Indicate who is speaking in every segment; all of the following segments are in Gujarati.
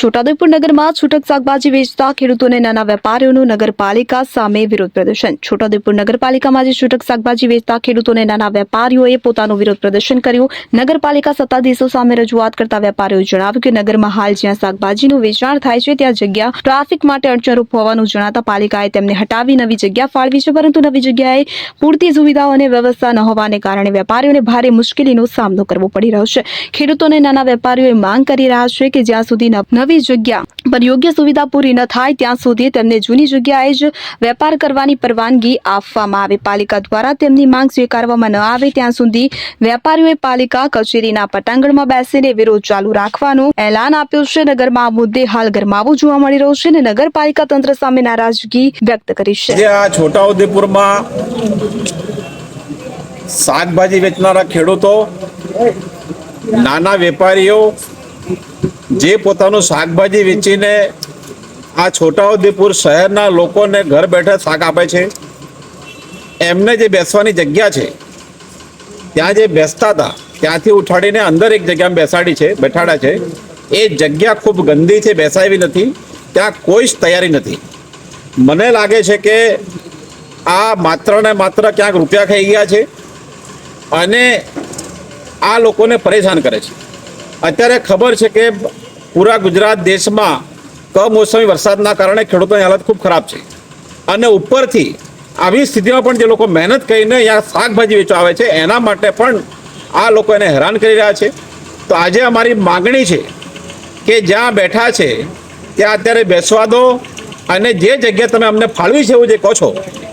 Speaker 1: છોટાઉદેપુર નગરમાં છૂટક શાકભાજી વેચતા ખેડૂતોને નાના વેપારીઓનું નગરપાલિકા સામે વિરોધ પ્રદર્શન. છોટાઉદેપુર નગરપાલિકામાં આજે છૂટક શાકભાજી વેચતા ખેડૂતોને નાના વેપારીઓએ પોતાનું વિરોધ પ્રદર્શન કર્યું. નગરપાલિકા સત્તાધીશો સામે રજૂઆત કરતા વેપારીઓએ જણાવ્યું કે નગરમાં હાલ જ્યાં શાકભાજીનું વેચાણ થાય છે, ત્યાં જગ્યા ટ્રાફિક માટે અડચણરૂપ હોવાનું જણાતા પાલિકાએ તેમને હટાવી નવી જગ્યા ફાળવી છે, પરંતુ નવી જગ્યાએ પૂરતી સુવિધાઓ અને વ્યવસ્થા ન હોવાને કારણે વેપારીઓને ભારે મુશ્કેલીનો સામનો કરવો પડી રહ્યો છે. ખેડૂતોને નાના વેપારીઓએ માંગ કરી રહ્યા છે કે જ્યાં સુધી નવ- જગ્યા. પર યોગ્ય સુવિધા પૂરી ન થાય ત્યાં સુધી તેમને જૂની જગ્યાએ જ વેપાર કરવાની પરવાનગી આપવામાં આવે. પાલિકા દ્વારા તેમની માંગ સ્વીકારવામાં ન આવે ત્યાં સુધી વેપારીઓએ પાલિકા કચેરીના પટાંગણમાં બેસીને વિરોધ ચાલુ રાખવાનું એલાન આપ્યું છે. નગરમાં આ મુદ્દે હાલ ગરમાવો જોવા મળી રહ્યો છે અને નગરપાલિકા તંત્ર સામે નારાજગી વ્યક્ત કરી છે.
Speaker 2: શાકભાજી વેચનારા ખેડૂતો, નાના વેપારીઓ જે પોતાનું શાકભાજી વેચીને આ છોટાઉદેપુર શહેરના લોકોને ઘર બેઠા શાક આપે છે, એમને જે બેસવાની જગ્યા છે, ત્યાં જે બેસતા હતા, ત્યાંથી ઉઠાડીને અંદર એક જગ્યામાં બેસાડી છે, બેઠાડા છે, એ જગ્યા ખૂબ ગંદી છે બેસાવી નથી, ત્યાં કોઈ જ તૈયારી નથી. મને લાગે છે કે આ માત્ર ને માત્ર ક્યાંક રૂપિયા ખાઈ ગયા છે અને આ લોકોને પરેશાન કરે છે. અત્યારે ખબર છે કે પૂરા ગુજરાત દેશમાં કમોસમી વરસાદના કારણે ખેડૂતોની હાલત ખૂબ ખરાબ છે. અને ઉપરથી આવી સ્થિતિમાં પણ જે લોકો મહેનત કરીને અહીંયા શાકભાજી વેચવા આવે છે, એના માટે પણ આ લોકો એને હેરાન કરી રહ્યા છે. તો આજે અમારી માગણી છે કે જ્યાં બેઠા છે, ત્યાં અત્યારે બેસવા દો અને જે જગ્યા તમે અમને ફાળવી છે એવું જે કહો છો,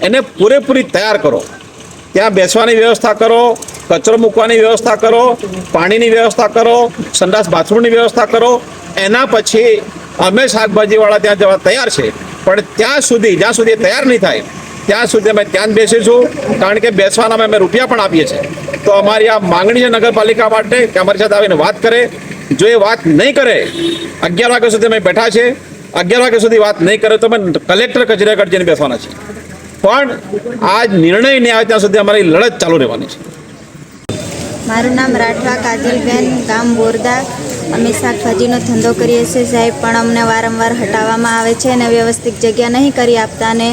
Speaker 2: એને પૂરેપૂરી તૈયાર કરો. ત્યાં બેસવાની વ્યવસ્થા કરો કચરો મૂકવાની વ્યવસ્થા કરો, પાણીની વ્યવસ્થા કરો, સંડાસ બાથરૂમની વ્યવસ્થા કરો. એના પછી અમે શાકભાજીવાળા ત્યાં જવા તૈયાર છે. પણ ત્યાં સુધી, જ્યાં સુધી તૈયાર નહીં થાય, ત્યાં સુધી અમે ત્યાં જ બેસીશું. કારણ કે બેસવાના અમે રૂપિયા પણ આપીએ છીએ. તો અમારી આ માંગણી છે નગરપાલિકા માટે કે અમારી સાથે આવીને વાત કરે. જો એ વાત નહીં કરે, અગિયાર વાગ્યા સુધી અમે બેઠા છે અગિયાર વાગ્યા સુધી વાત નહીં કરે તો અમે કલેક્ટર કચેરી આગળ જઈને બેસવાના છે પણ આ નિર્ણય નહીં આવે ત્યાં સુધી અમારી લડત ચાલુ રહેવાની છે.
Speaker 3: મારું નામ રાઠવા કાજલબેન ગામ બોરદા. અમે શાકભાજીનો ધંધો કરીએ છીએ. સાહેબ પણ અમને વારંવાર હટાવવામાં આવે છે અને વ્યવસ્થિત જગ્યા નહીં કરી આપતા અને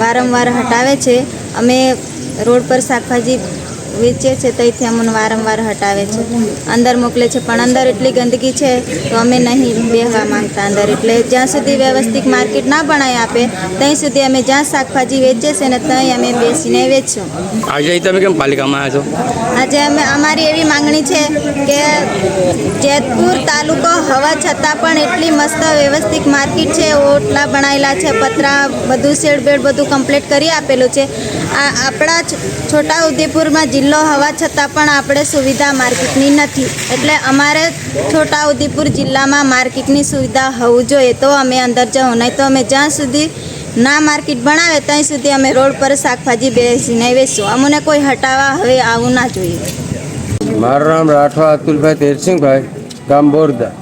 Speaker 3: વારંવાર હટાવે છે. અમે રોડ પર શાકભાજી વેચીએ છીએ ત્યાંથી અમને વારંવાર હટાવે છે. અંદર મોકલે છે પણ અંદર એટલી ગંદકી છે તો અમે નહીં બેહવા માંગતા અંદર. એટલે જ્યાં સુધી વ્યવસ્થિત માર્કેટ ના બનાવી આપે ત્યાં સુધી અમે જ્યાં શાકભાજી વેચીએ છીએ ને ત્યાં અમે બેસીને વેચશું.
Speaker 4: આજે તમે કેમ પાલિકામાં આવ્યા છો?
Speaker 3: આજે અમે અમારી એવી માંગણી છે કે જેતપુર તાલુકો હોવા છતાં પણ એટલી મસ્ત વ્યવસ્થિત માર્કેટ છે ઓટલા બનાવેલા છે પતરા બધું શેડ બેડ બધું કમ્પ્લીટ કરી આપેલું છે. આ આપણા છોટા ઉદેપુરમાં જિલ્લો હોવા છતાં પણ આપણે સુવિધા માર્કેટની નથી. એટલે અમારે છોટા ઉદેપુર જિલ્લામાં માર્કેટની સુવિધા હોવું જોઈએ તો અમે અંદર જવું. નહીં તો અમે જ્યાં સુધી ના માર્કેટ બનાવે ત્યાં સુધી અમે રોડ પર શાકભાજી બેસીને વેચશું. અમને કોઈ હટાવવા હવે આવું ના જોઈએ.
Speaker 5: મારું નામ રાઠવા અતુલભાઈ તેરસિંહભાઈ ગામ બોરદા,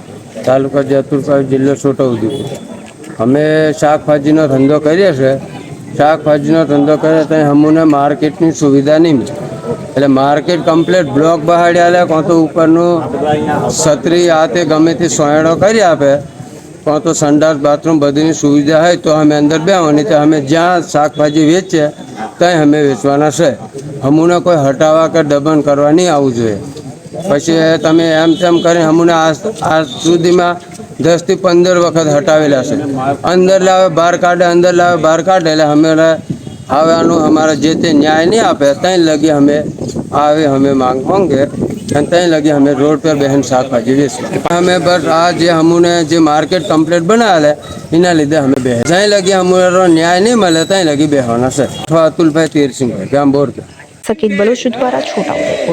Speaker 5: તાલુકા જતુરભાઈ જિલ્લો છોટાઉદેપુર. અમે શાકભાજીનો ધંધો કરીએ છીએ. શાકભાજીનો ધંધો કરે ત્યાં અમને માર્કેટની સુવિધા નહીં મળે. એટલે માર્કેટ કમ્પ્લીટ બ્લોક બહાડ્યા લે કાં તો ઉપરનું છત્રી આ તે ગમે તે સોયડો કરી આપે કાં તો સંડાસ, બાથરૂમ બધીની સુવિધા હોય તો અમે અંદર બેવાની તો અમે જ્યાં શાકભાજી વેચીએ ત્યાં અમે વેચવાના છે. અમુને કોઈ હટાવવા કે દબન કરવા નહીં આવવું જોઈએ. પછી તમે એમ તેમ કરીને અમુને આજ સુધીમાં દસથી પંદર વખત હટાવેલા છે. અંદર લાવે, બહાર કાઢે, અંદર લાવે, બહાર કાઢે, એટલે અમે આવવાનું અમારા જે તે ન્યાય નહીં આપે ત્યાં લગી અમે આવે, અમે માંગ માંગે અને ત્યાં લગી અમે રોડ પર બહેન શાકભાજી વેચીએ. અમે બસ આ જે અમુને જે માર્કેટ કમ્પ્લીટ બનાવેલે, એના લીધે અમે બે જ્યાં લગી અમારો ન્યાય નહીં મળે ત્યાં લગી બેહવાના છે. અથવા અતુલભાઈ તીરસિંહભાઈ, ગામ બોરદા
Speaker 1: સકીત બલોચ દ્વારા છોટાઉદેપુર.